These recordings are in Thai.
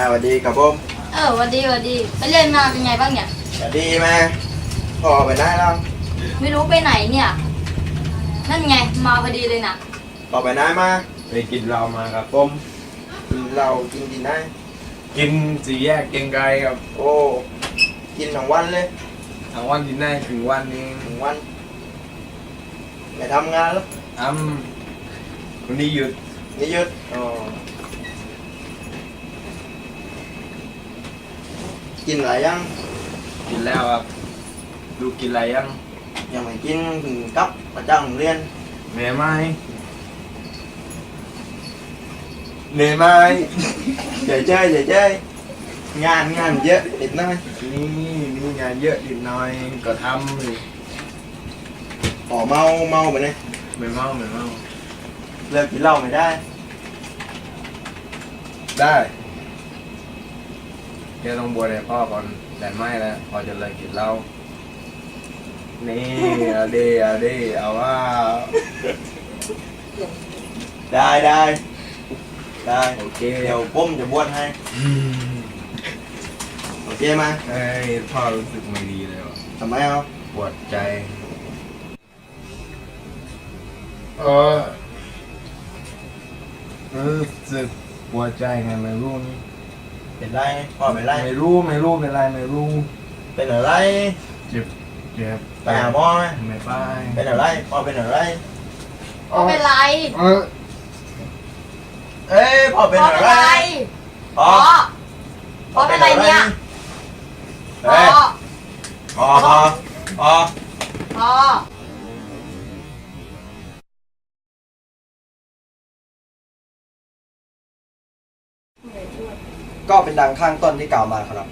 มาสวัสดีครับผมเออหวันดีหวันดี ไปเรียนมาเป็นไงบ้างเนี่ย สวัสดีแม่พ่อไปไหนแล้วไม่รู้ไปไหนเนี่ย นั่นไงมาพอดีเลยน่ะพ่อไปไหนมาไปกินเรามาครับผมกินเหล้ากินที่ไหนกินสี่แยกเกรียงไกรครับโอ้ กินทั้งวันเลยทั้งวันกินได้ถึงวันนี้ทั้งวันไม่ทำงานแล้วอ้ำวันนี้หยุดนี่หยุดอ๋อ กินอะไรยังกินแล้วครับลูกกินอะไรยังยังไม่กินถึงกลับมาจากโรงเรียนเหนื่อยไหมเหนื่อยไหมเฉยเฉยเฉยเฉยงานงานเยอะนิดหน่อยนี่มีงานเยอะนิดหน่อยก็ทำเลยอ๋อเมาเมาไปเลยไม่เมาไม่เมาเลิกกินเหล้าไม่ได้ ได้ แกต้องบวชให้พ่อก่อนแต่ไม่แล้วพอจะเลยกินเหล้านี่เอาดีเอาดีเอาว่าได้ได้ได้โอเคเดี๋ยวปุ้มจะบวชให้อืมโอเคไหมเอ้ยพ่อรู้สึกไม่ดีเลยว่ะทำไมเอาปวดใจเออรู้สึกปวดใจไงไม่รู้นี่ เป็นไรพ่อเป็นไรไม่รู้ไม่รู้เป็นไรไม่รู้ เป็นอะไรเจ็บเจ็บไปหาหมอไหมไม่ไปเป็นอะไรพ่อเป็นอะไรพ่อเป็นไรเออเอ้ยพ่อเป็นพ่ออะเป็นไรไรพ่อพ่อพ่อเป็นไรเนี่ยพ่อเอ้ยพ่อพ่อพ่อ ก็เป็นดังข้างต้นที่กล่าวมาครับ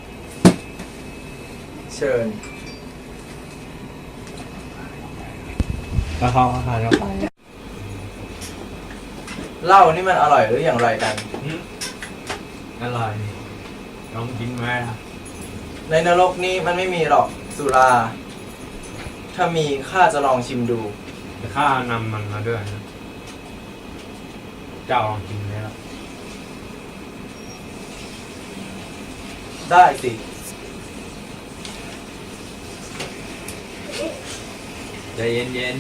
เชิญก็เขาหาเข้าไปเหล้านี่มันอร่อยหรืออย่างไรกัน อร่อยลองกินไหมล่ะในนรกนี้มันไม่มีหรอกสุรา ถ้ามีข้าจะลองชิมดูแต่ข้านำมันมาด้วยนะเจ้าลองกินแล้ว ได้สิใจเย็น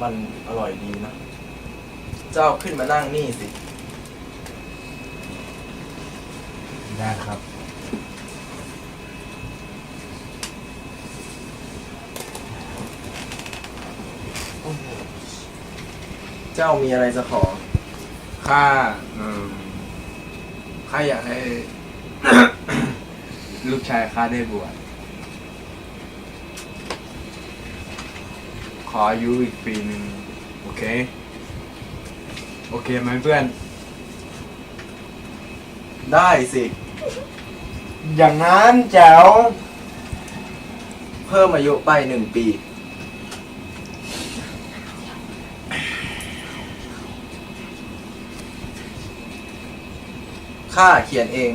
มันอร่อยดีนะ เจ้าขึ้นมานั่งนี่สิ ได้ครับเจ้ามีอะไรจะขอ ข้าอืมข้าอยากให้ ลูกชายข้าได้บวช ขออายุอีกปีหนึ่งโอเค โอเคไหมเพื่อน ได้สิ อย่างนั้นแจ๋วเพิ่มอายุไปหนึ่งปี ข้าเขียนเอง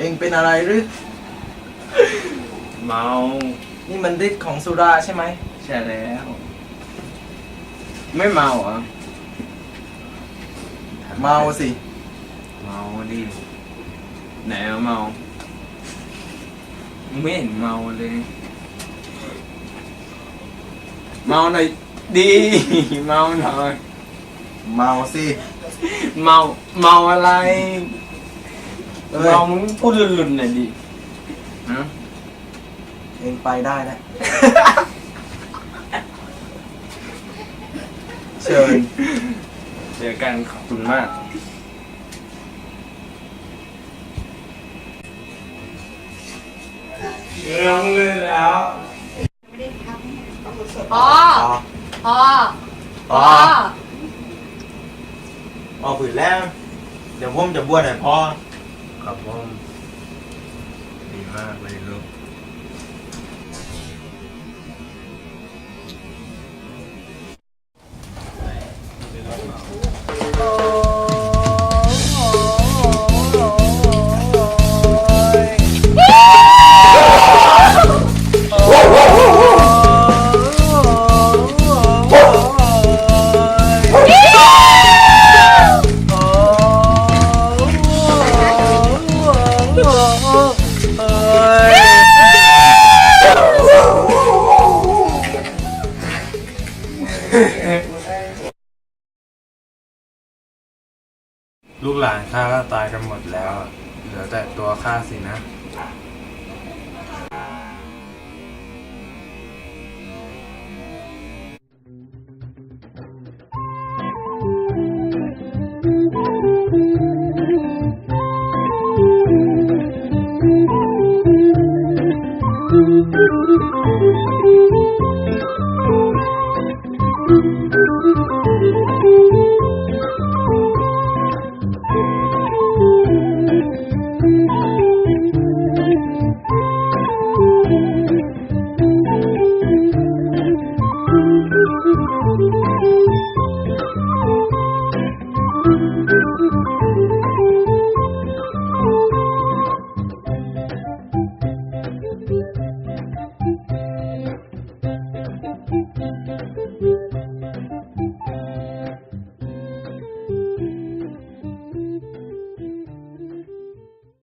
เองเป็นอะไรหรือๆเมานี่มันฤทธิ์ของสุราใช่ไหม ใช่แล้ว ไม่เมาเหรอเมาสิ เมาดิไหนอะเมาไม่เห็นเมาเลย เมาหน่อยดี เมาหน่อย เมาสิ เมา เมาอะไร เอ้ยเมามึงพูดลุนๆหน่อยดิฮะเองไปได้แล้วเชิญเจอกันขอบคุณมากลงเลยแล้วพอพอพอพอฝืนแล้ว เดี๋ยวผมจะบวชให้พ่อ ครับผมดีมากเลยลูก ลูกหลานข้าก็ตายกันหมดแล้ว เหลือแต่ตัวข้าสินะ